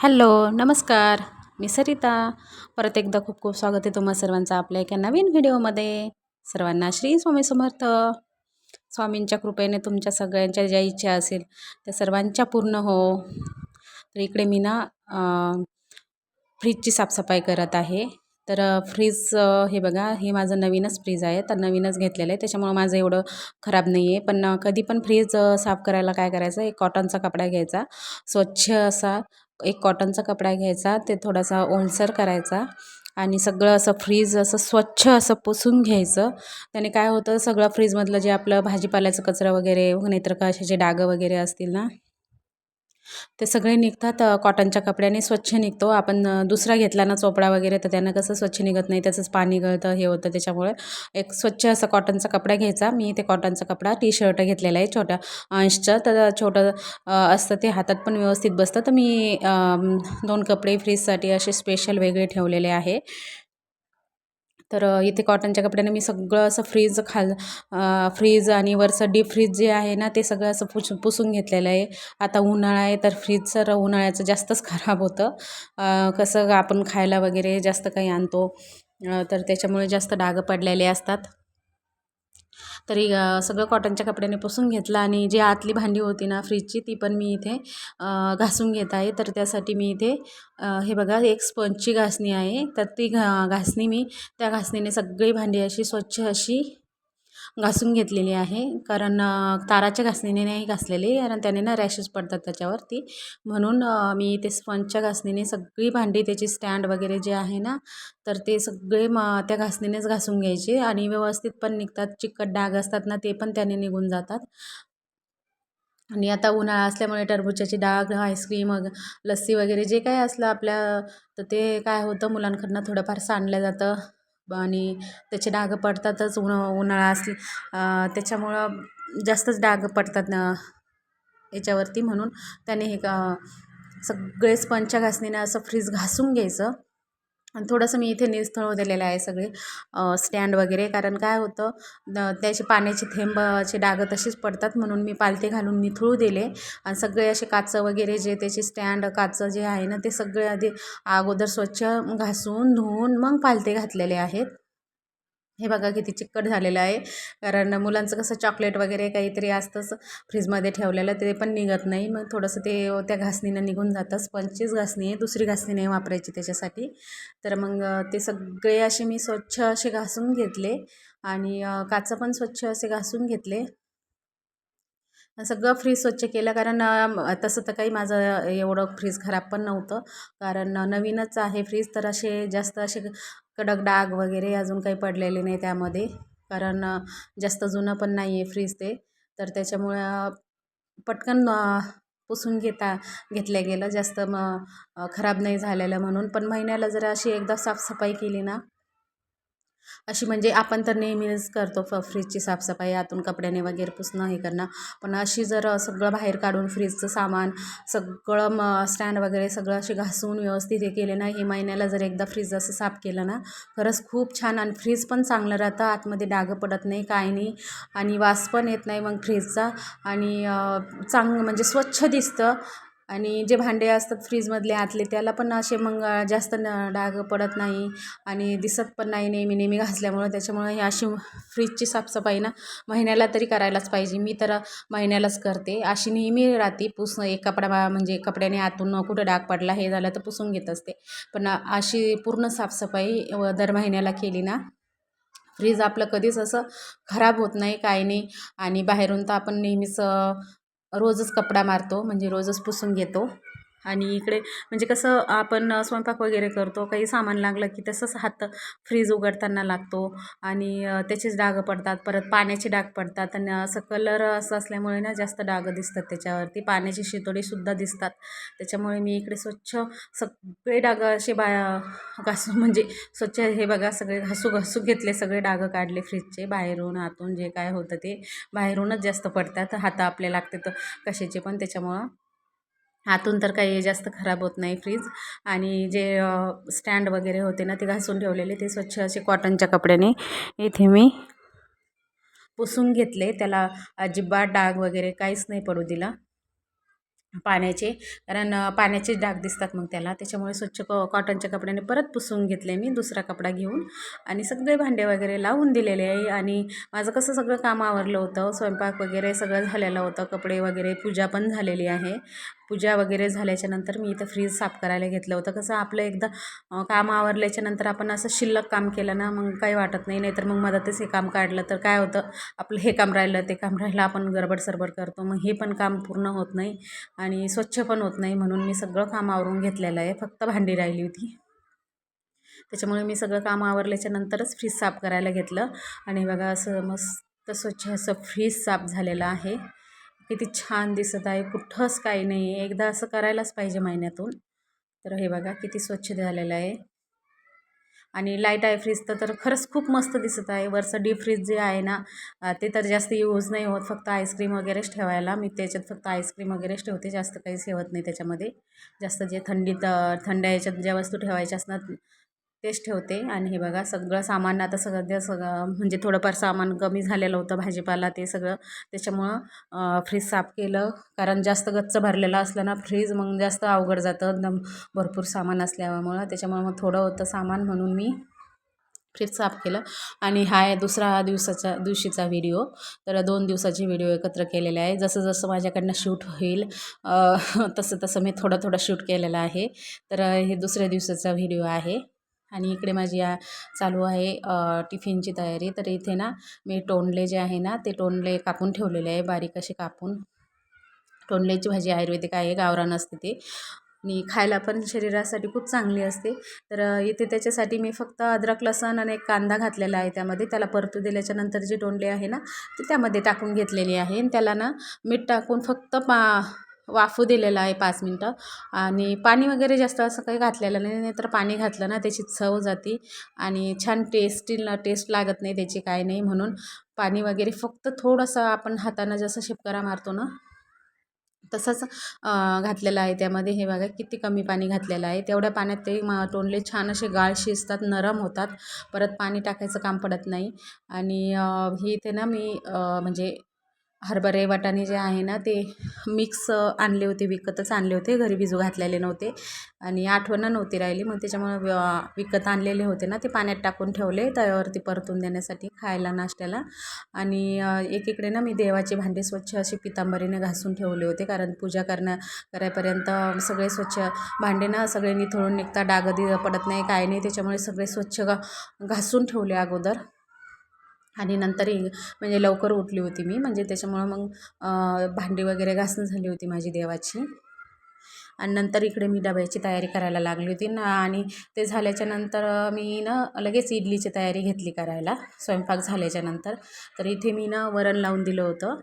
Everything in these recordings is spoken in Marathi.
हॅलो नमस्कार. मी सरिता. परत एकदा खूप खूप स्वागत आहे तुम्हा सर्वांचं आपल्या एका नवीन व्हिडिओमध्ये. सर्वांना श्री स्वामी समर्थ. स्वामींच्या कृपेने तुमच्या सगळ्यांच्या ज्या इच्छा असेल त्या सर्वांच्या पूर्ण हो. तर इकडे मी ना फ्रीजची साफसफाई करत आहे. तर फ्रीज हे बघा हे माझं नवीनच फ्रीज आहे. तर नवीनच घेतलेलं आहे. त्याच्यामुळं माझं एवढं खराब नाही आहे पण कधी पण फ्रीज साफ करायला काय करायचं? एक कॉटनचा कपडा घ्यायचा. स्वच्छ असा एक कॉटनचा कपडा घ्यायचा ते थोडासा ओलसर करायचा आणि सगळं असं फ्रीज असं स्वच्छ असं पुसून घ्यायचं. त्याने काय होतं सगळं फ्रीजमधलं जे आपलं भाजीपाल्याचं कचरा वगैरे नाहीतर जे डागं वगैरे असतील ना ते सगळे निघतात कॉटनच्या कपड्याने स्वच्छ निघतो. आपण दुसरा घेतला ना चोपडा वगैरे तर त्यांना कसं स्वच्छ निघत नाही. त्याचंच पाणी गळतं हे होतं त्याच्यामुळे. एक स्वच्छ असा कॉटनचा कपडा घ्यायचा. मी ते कॉटनचा कपडा टी शर्ट घेतलेला आहे छोट्या अंशचं. तर छोटं असतं ते हातात पण व्यवस्थित बसतं. तर मी दोन कपडे फ्रीजसाठी असे स्पेशल वेगळे ठेवलेले आहे. तर इथे कॉटनच्या कपड्याने मी सगळं असं फ्रीज खाल फ्रीज आणि वरचं डीप फ्रीज जे आहे ना ते सगळं असं पुस पुसून घेतलेलं आहे. आता उन्हाळा आहे तर फ्रीज सर उन्हाळ्याचं जास्तच खराब होतं. कसं आपण खायला वगैरे जास्त काही आणतो तर त्याच्यामुळे जास्त डाग पडलेले असतात. तरी सगळं कॉटनच्या कपड्याने पुसून घेतलं आणि जी आतली भांडी होती ना फ्रीजची ती पण मी इथे घासून घेत आहे. तर त्यासाठी मी इथे हे बघा एक स्पंजची घासणी आहे. तर ती घा घासणी मी त्या घासणीने सगळी भांडी अशी स्वच्छ अशी घासून घेतलेली आहे. कारण ताराच्या घासणीने नाही घासलेली कारण त्याने ना रॅशेस पडतात त्याच्यावरती. म्हणून मी ते स्पंजच्या घासणीने सगळी भांडी त्याची स्टँड वगैरे जे आहे ना तर ते सगळे म त्या घासणीनेच घासून घ्यायचे. आणि व्यवस्थित पण निघतात. चिकट डाग असतात ना ते पण त्याने निघून जातात. आणि आता उन्हाळा असल्यामुळे टरबूजाची डाग आईस्क्रीम लस्सी वगैरे जे काही असलं आपल्या तर ते काय होतं मुलांकडनं थोडंफार सांडलं जातं. आणि त्याचे डाग पडतातच उन उन्हाळा असली त्याच्यामुळं जास्तच डाग पडतात न याच्यावरती म्हणून त्याने हे का सगळे स्पंजच्या घासणीनं असं फ्रीज घासून घ्यायचं. आणि थोडंसं मी इथे निस्थळ दिलेलं आहे सगळे स्टँड वगैरे. कारण काय होतं त्याचे पाण्याचे थेंबाचे डाग तशीच पडतात म्हणून मी पालते घालून निथळू दिले. आणि सगळे असे काचं वगैरे जे त्याचे स्टँड काचं जे आहे ना ते सगळे आधी अगोदर स्वच्छ घासून धुवून मग पालते घातलेले आहेत. हे बघा किती चिकट झालेलं आहे. कारण मुलांचं कसं चॉकलेट वगैरे काहीतरी असतंच फ्रीजमध्ये ठेवलेलं ते पण निघत नाही. मग थोडंसं ते त्या घासणीनं निघून जातं स्पंचचीच घासणी आहे दुसरी घासणी नाही वापरायची त्याच्यासाठी. तर मग ते सगळे असे मी स्वच्छ असे घासून घेतले आणि काचं पण स्वच्छ असे घासून घेतले. सगळं फ्रीज स्वच्छ केलं कारण तसं तर काही माझं एवढं फ्रीज खराब पण नव्हतं. कारण नवीनच आहे फ्रीज तर असे जास्त असे कडक डाग वगैरे अजून काही पडलेले नाही त्यामध्ये. कारण जास्त जुनं पण नाही आहे फ्रीज ते. तर त्याच्यामुळं पटकन पुसून घेता घेतलं गेलं. जास्त मग खराब नाही झालेलं म्हणून. पण महिन्याला जर अशी एकदा साफसफाई केली ना अशी म्हणजे आपण तर नेहमीच करतो फ फ्रीजची साफसफाई आतून कपड्याने वगैरे पुसणं हे करणं. पण अशी जर सगळं बाहेर काढून फ्रीजचं सामान सगळं म स्टँड वगैरे सगळं असे घासून व्यवस्थित हे केले ना हे महिन्याला जर एकदा फ्रीज असं साफ केलं ना खरंच खूप छान आणि फ्रीज पण चांगलं राहतं. आतमध्ये डागं पडत नाही काय नाही आणि वास पण येत नाही मग फ्रीजचा आणि चांग म्हणजे स्वच्छ दिसतं. आणि जे भांडे असतात फ्रीजमधले आतले त्याला पण असे मग जास्त न डाग पडत नाही आणि दिसत पण नाही नेहमी नेहमी घासल्यामुळं. त्याच्यामुळं ही अशी फ्रीजची साफसफाई ना महिन्याला तरी करायलाच पाहिजे. मी तर महिन्यालाच करते. अशी नेहमी राहते. पुस एक कपडा म्हणजे कपड्याने आतून कुठं डाग पडला हे झालं तर पुसून घेत असते. पण अशी पूर्ण साफसफाई दर महिन्याला केली ना फ्रीज आपलं कधीच असं खराब होत नाही काय नाही. आणि बाहेरून तर आपण नेहमीच रोजच कपडा मारतो म्हणजे रोजच पुसून घेतो. आणि इकडे म्हणजे कसं आपण स्वयंपाक वगैरे करतो काही सामान लागलं की तसंच हात फ्रीज उघडताना लागतो आणि त्याचेच डाग पडतात परत पाण्याचे डाग पडतात आणि असं कलर असं असल्यामुळे ना जास्त डाग दिसतात त्याच्यावरती. पाण्याची शितोडीसुद्धा दिसतात. त्याच्यामुळे मी इकडे स्वच्छ सगळे डाग असे बा घासून म्हणजे स्वच्छ हे बघा सगळे घासू घासू घेतले सगळे डाग काढले फ्रीजचे. बाहेरून आतून जे काय होतं ते बाहेरूनच जास्त पडतात. हात आपले लागते तर कशाचे पण त्याच्यामुळं. आतून तर काही जास्त खराब होत नाही फ्रीज. आणि जे स्टँड वगैरे होते ना ते घासून ठेवलेले ते स्वच्छ असे कॉटनच्या कपड्याने इथे मी पुसून घेतले. त्याला अजिबात डाग वगैरे काहीच नाही पडू दिला पाण्याचे. कारण पाण्याचे डाग दिसतात मग त्याला. त्याच्यामुळे स्वच्छ क कॉटनच्या कपड्याने परत पुसून घेतले मी दुसरा कपडा घेऊन. आणि सगळे भांडे वगैरे लावून दिलेले आहे. आणि माझं कसं सगळं काम आवरलं होतं. स्वयंपाक वगैरे सगळं झालेलं होतं. कपडे वगैरे पूजा पण झालेली आहे. पूजा वगैरे झाल्याच्यानंतर मी इथं फ्रीज साफ करायला घेतलं होतं. कसं आपलं एकदा काम आवरल्याच्या नंतर आपण असं शिल्लक काम केलं ना मग काही वाटत नाही. नाहीतर मग मधातच हे काम काढलं. तर काय होतं आपलं हे काम राहिलं ते काम राहिलं आपण गडबड सरबड करतो. मग हे पण काम पूर्ण होत नाही आणि स्वच्छ पण होत नाही म्हणून मी सगळं काम आवरून घेतलेलं आहे. फक्त भांडी राहिली होती. त्याच्यामुळे मी सगळं काम आवरल्याच्या नंतरच फ्रीज साफ करायला घेतलं. आणि बघा असं मस्त स्वच्छ असं फ्रीज साफ झालेलं आहे. किती छान दिसत आहे. कुठंच काही नाही आहे एकदा असं करायलाच पाहिजे महिन्यातून. तर हे बघा किती स्वच्छ झालेलं आहे. आणि लाइट आहे फ्रीज तर तर खरंच खूप मस्त दिसत आहे. वरचं डीप फ्रीज जे आहे ना ते तर जास्त यूज नाही होत. फक्त आईस्क्रीम वगैरेच ठेवायला. मी त्याच्यात फक्त आईस्क्रीम वगैरेच ठेवते. जास्त काहीच ठेवत नाही त्याच्यामध्ये. जास्त जे थंडीत थंड याच्यात ज्या वस्तू ठेवायच्या असतात तेच ठेवते. आणि हे बघा सगळं सामान आता सध्या सगळं म्हणजे थोडंफार सामान कमी झालेलं होतं भाजीपाला ते सगळं. त्याच्यामुळं फ्रीज साफ केलं. कारण जास्त गच्च भरलेलं असलं ना फ्रीज मग जास्त अवघड जातं. एकदम भरपूर सामान असल्यामुळं. त्याच्यामुळं मग थोडं होतं सामान म्हणून मी फ्रीज साफ केलं. आणि हा आहे दुसरा दिवसाचा दिवशीचा व्हिडिओ. तर दोन दिवसाचे व्हिडिओ एकत्र केलेले आहे. जसं जसं माझ्याकडनं शूट होईल तसं तसं मी थोडं थोडं शूट केलेलं आहे. तर हे दुसऱ्या दिवसाचा व्हिडिओ आहे. आणि इकडे माझी आ चालू आहे टिफिनची तयारी. तर इथे ना मी टोंडले जे आहे ना ते टोंडले कापून ठेवलेले आहे बारीक असे कापून. टोंडल्याची भाजी आयुर्वेदिक आहे गावरान असते ते. आणि खायला पण शरीरासाठी खूप चांगली असते. तर इथे त्याच्यासाठी मी फक्त अद्रक लसण आणि एक कांदा घातलेला आहे त्यामध्ये. त्याला परतू दिल्याच्या नंतर जे टोंडले आहे ना ते त्यामध्ये टाकून घेतलेली आहे. आणि त्याला ना मीठ टाकून फक्त पा वाफू दिलेलं आहे पाच मिनटं. आणि पाणी वगैरे जास्त असं काही घातलेलं नाही नाहीतर पाणी घातलं ना त्याची चव जाते. आणि छान टेस्टी टेस्ट लागत नाही त्याची काय नाही म्हणून. पाणी वगैरे फक्त थोडंसं आपण हातानं जसं शिपकारा मारतो ना तसंच घातलेलं आहे त्यामध्ये. हे बघा किती कमी पाणी घातलेलं आहे. तेवढ्या पाण्यात ते तोंडले छान असे गाळ शिजतात नरम होतात. परत पाणी टाकायचं काम पडत नाही. आणि ही इथे ना मी म्हणजे हरभरे वाटाणे जे आहे ना ते मिक्स आणले होते विकतच आणले होते. घरी भिजू घातलेले नव्हते आणि आठवण नव्हती राहिली. मग त्याच्यामुळे व- विकत आणलेले होते ना ते पाण्यात टाकून ठेवले तव्यावरती परतून देण्यासाठी खायला नाश्त्याला. आणि एकीकडे ना मी देवाचे भांडे स्वच्छ अशी पितांबरीने घासून ठेवले होते. कारण पूजा करणं करायपर्यंत सगळे स्वच्छ भांडे ना सगळे निथळून निघता डाग पडत नाही काय नाही. त्याच्यामुळे सगळे स्वच्छ घा घासून ठेवले अगोदर. आणि नंतर म्हणजे लवकर उठली होती मी. म्हणजे त्याच्यामुळं मग भांडी वगैरे घासून झाली होती माझी देवाची. आणि नंतर इकडे मी डब्याची तयारी करायला लागली होती. ना आणि ते झाल्याच्यानंतर मी ना लगेच इडलीची तयारी घेतली करायला. स्वयंपाक झाल्याच्यानंतर. तर इथे मी ना वरण लावून दिलं होतं.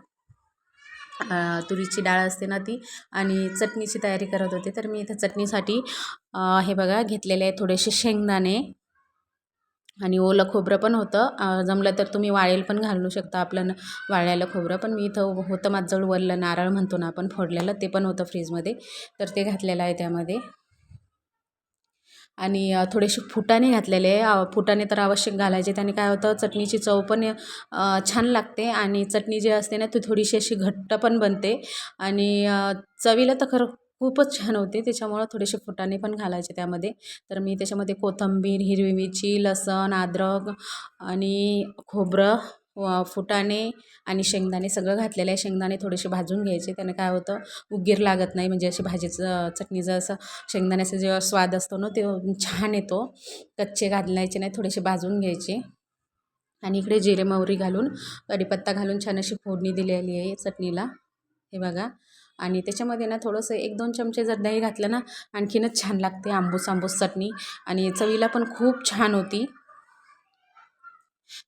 तुरीची डाळ असते ना ती आणि चटणीची तयारी करत होते. तर मी इथं चटणीसाठी हे बघा घेतलेले आहे थोडेसे शेंगदाणे. आणि ओलं खोबरं पण होतं. जमलं तर तुम्ही वाळेल पण घालू शकता आपलं न वाळलेलं खोबरं. पण मी इथं होतं माझं वरलं नारळ म्हणतो ना आपण फोडलेलं ते पण होतं फ्रीजमध्ये. तर ते घातलेलं आहे त्यामध्ये. आणि थोडेसे फुटाणे घातलेले आहे. फुटाणे तर आवश्यक घालायचे. त्याने काय होतं चटणीची चव पण छान लागते आणि चटणी जी असते ना ती थोडीशी अशी घट्ट पण बनते. आणि चवीला तर खरं खूपच छान होते. त्याच्यामुळं थोडेसे फुटाणे पण घालायचे त्यामध्ये. तर मी त्याच्यामध्ये कोथिंबीर हिरवी मिरची लसण अद्रक आणि खोबरं व फुटाणे आणि शेंगदाणे सगळं घातलेलं आहे. शेंगदाणे थोडेसे भाजून घ्यायचे. त्याने काय होतं उगीर लागत नाही. म्हणजे अशी भाजीचं चटणीचं असं शेंगदाण्याचा जेव्हा स्वाद असतो ना ते छान येतो. कच्चे घालायचे नाही थोडेसे भाजून घ्यायचे. आणि इकडे जिरे मोहरी घालून कढीपत्ता घालून छान अशी फोडणी दिलेली आहे चटणीला. हे बघा. आणि त्याच्यामध्ये ना थोडंसं एक दोन चमचे जर दही घातलं ना आणखीनच छान लागते आंबूस आंबूस चटणी. आणि चवीला पण खूप छान होती.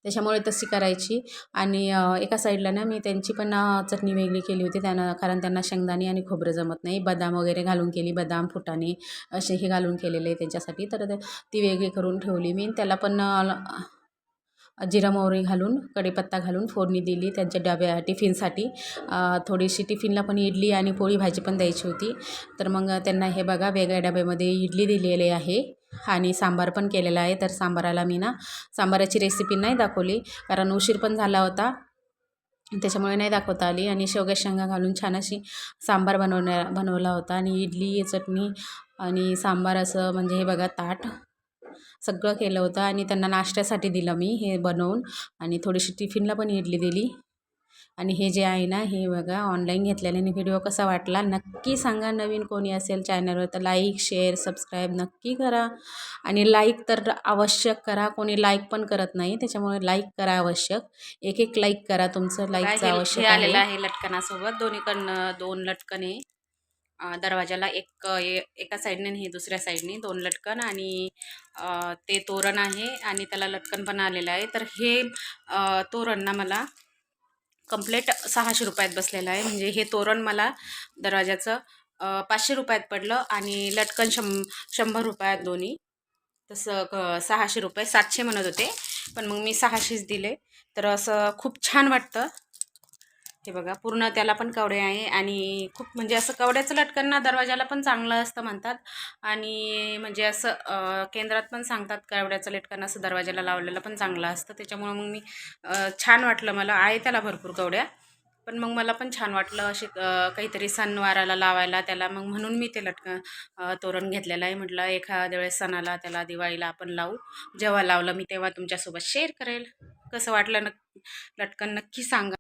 त्याच्यामुळे तशी करायची. आणि एका साईडला ना मी त्यांची पण चटणी वेगळी केली होती. त्यांना कारण त्यांना शेंगदाणे आणि खोबरं जमत नाही. बदाम वगैरे घालून केली बदाम फुटाणे असे हे घालून केलेले त्यांच्यासाठी. तर ती वेगळी करून ठेवली मी. त्याला पण जिरा मोहरी घालून कढीपत्ता घालून फोडणी दिली त्यांच्या डब्या टिफिनसाठी. थोडीशी टिफिनला पण इडली आणि पोळी भाजी पण द्यायची होती. तर मग त्यांना हे बघा वेगळ्या डब्यामध्ये इडली दिलेली आहे आणि सांबार पण केलेला आहे. तर सांबाराला मी ना सांबाराची रेसिपी नाही दाखवली कारण उशीर पण झाला होता. त्याच्यामुळे नाही दाखवता आली आणि शेवग्या शेंगा घालून छान अशी सांबार बनवण्या बनवला होता. आणि इडली चटणी आणि सांबार असं म्हणजे हे बघा ताट. सगळं केलं होतं आणि त्यांना नाश्त्यासाठी दिलं मी हे बनवून. आणि थोडीशी टिफिनला पण इडली दिली. आणि हे जे आहे ना हे बघा ऑनलाईन घेतलेल्याने व्हिडिओ कसा वाटला नक्की सांगा. नवीन कोणी असेल चॅनलवर तर लाईक शेअर सबस्क्राईब नक्की करा. आणि लाईक तर आवश्यक करा. कोणी लाईक पण करत नाही त्याच्यामुळे लाईक करा आवश्यक. एक एक लाईक करा तुमचं. लाईकचं आवश्यक आलेलं आहे लटकनासोबत. दोन्हीकडनं दोन लटकने. दरवाजाला एक ए- एका साईडने हे दुसऱ्या साईडने दोन लटकन आणि ते तोरण आहे आणि त्याला लटकन पण आलेलं आहे. तर हे तोरण ना मला कंप्लेट सहाशे रुपयात बसलेलं आहे. म्हणजे हे तोरण मला दरवाजाचं पाचशे रुपयात पडलं आणि लटकन शं शंभर रुपयात दोन्ही. तसं क सहाशे रुपये सातशे म्हणत होते. पण मग मी सहाशेच दिले. तर असं खूप छान वाटतं. हे बघा पूर्ण त्याला पण कवडे आहे आणि खूप म्हणजे असं कवड्याचं लटकन ना दरवाजाला पण चांगलं असतं म्हणतात. आणि म्हणजे असं केंद्रात पण सांगतात कवड्याचं लटकन असं दरवाजाला लावलेलं पण चांगलं असतं. त्याच्यामुळं मग मी छान वाटलं मला. आहे त्याला भरपूर कवड्या पण मग मला पण छान वाटलं असे काहीतरी सणवाराला लावायला त्याला. मग म्हणून मी ते लटकन तोरण घेतलेलं आहे. म्हटलं एखाद्या वेळेस सणाला त्याला दिवाळीला आपण लावू. जेव्हा लावलं मी तेव्हा तुमच्यासोबत शेअर करेल. कसं वाटलं नक्की लटकन नक्की सांगा.